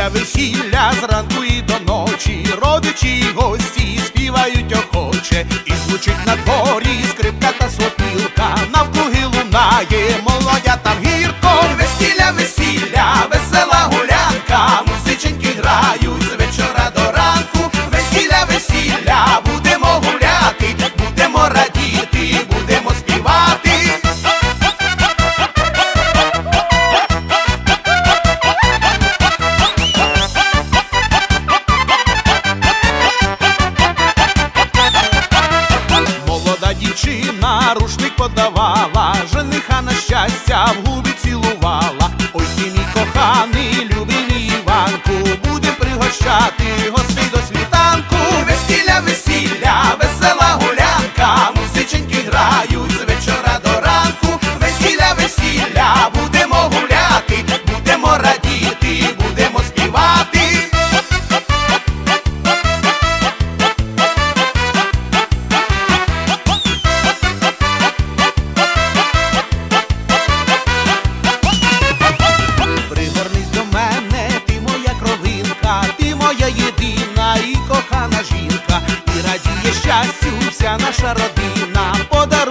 Після весілля зранку і до ночі родичі й гості співають охоче, і звучить на дворі скрипка та соло. щастя в губі цілувала. Ой ти мій коханий, любий мій Іванку, буде пригощати. кохана жінка, і радіє щастю, вся наша родина. Подарує